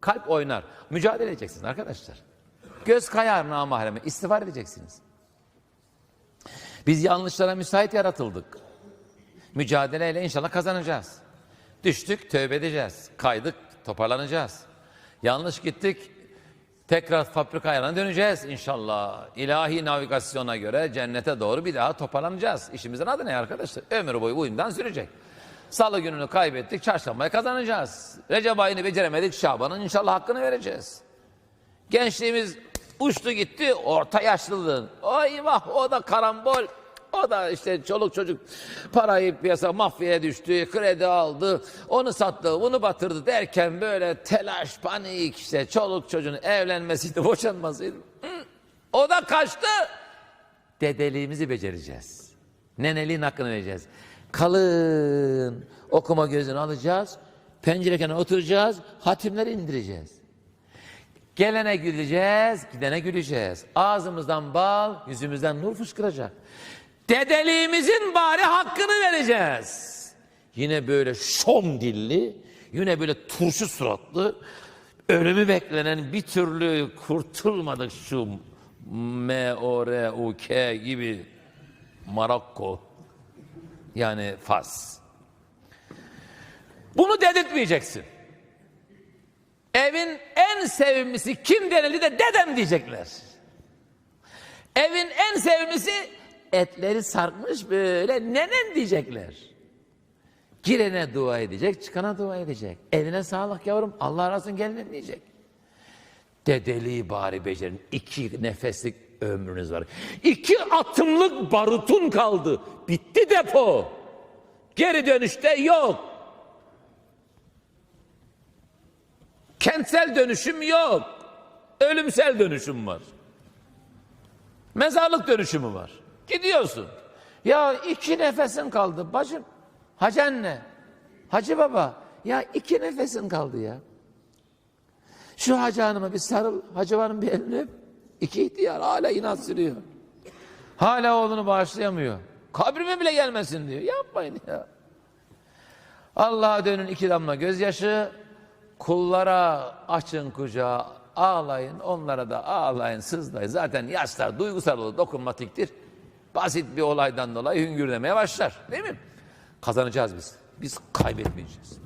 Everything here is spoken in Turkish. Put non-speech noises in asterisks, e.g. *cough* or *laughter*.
Kalp oynar. Mücadele edeceksiniz arkadaşlar. Göz kayar namahreme. İstiğfar edeceksiniz. Biz yanlışlara müsait yaratıldık. Mücadeleyle inşallah kazanacağız. Düştük, tövbe edeceğiz. Kaydık, toparlanacağız. Yanlış gittik, tekrar fabrika ayarına döneceğiz inşallah. İlahi navigasyona göre cennete doğru bir daha toparlanacağız. İşimizin adı ne arkadaşlar? Ömür boyu uyumdan sürecek. Salı gününü kaybettik, çarşambayı kazanacağız. Recep ayını beceremedik, Şaban'ın inşallah hakkını vereceğiz. Gençliğimiz uçtu gitti, orta yaşlılığın. Ay vah o da karambol. O da işte çoluk çocuk parayı piyasa mafyaya düştü, kredi aldı, onu sattı, bunu batırdı derken böyle telaş, panik işte çoluk çocuğun evlenmesiydi, *laughs* boşanmasıydı. O da kaçtı. Dedeliğimizi becereceğiz. Neneliğin hakkını vereceğiz. Kalın okuma gözünü alacağız, pencere kenarına oturacağız, hatimleri indireceğiz. Gelene güleceğiz, gidene güleceğiz. Ağzımızdan bal, yüzümüzden nur fışkıracak. Dedeliğimizin bari hakkını vereceğiz. Yine böyle şom dilli, yine böyle turşu suratlı, ölümü beklenen bir türlü kurtulmadık şu M-O-R-U-K gibi Marokko yani Fas. Bunu dedirtmeyeceksin. Evin en sevimlisi kim denildi de dedem diyecekler. Evin en sevimlisi etleri sarkmış böyle nenem diyecekler. Girene dua edecek, çıkana dua edecek. Eline sağlık yavrum, Allah razı olsun gelin diyecek. Dedeliği bari becerin. iki nefeslik ömrünüz var. İki atımlık barutun kaldı. Bitti depo. Geri dönüşte yok. Kentsel dönüşüm yok. Ölümsel dönüşüm var. Mezarlık dönüşümü var. Gidiyorsun. Ya iki nefesin kaldı bacım. Hacı anne. Hacı baba. Ya iki nefesin kaldı ya. Şu hacı hanıma bir sarıl. Hacı hanım bir elini öp. İki ihtiyar hala inat sürüyor. Hala oğlunu bağışlayamıyor. Kabrime bile gelmesin diyor. Yapmayın ya. Allah'a dönün iki damla gözyaşı. Kullara açın kucağı ağlayın. Onlara da ağlayın sızlayın. Zaten yaşlar duygusal olur dokunmatiktir. Basit bir olaydan dolayı hüngür demeye başlar. Değil mi? Kazanacağız biz. Biz kaybetmeyeceğiz.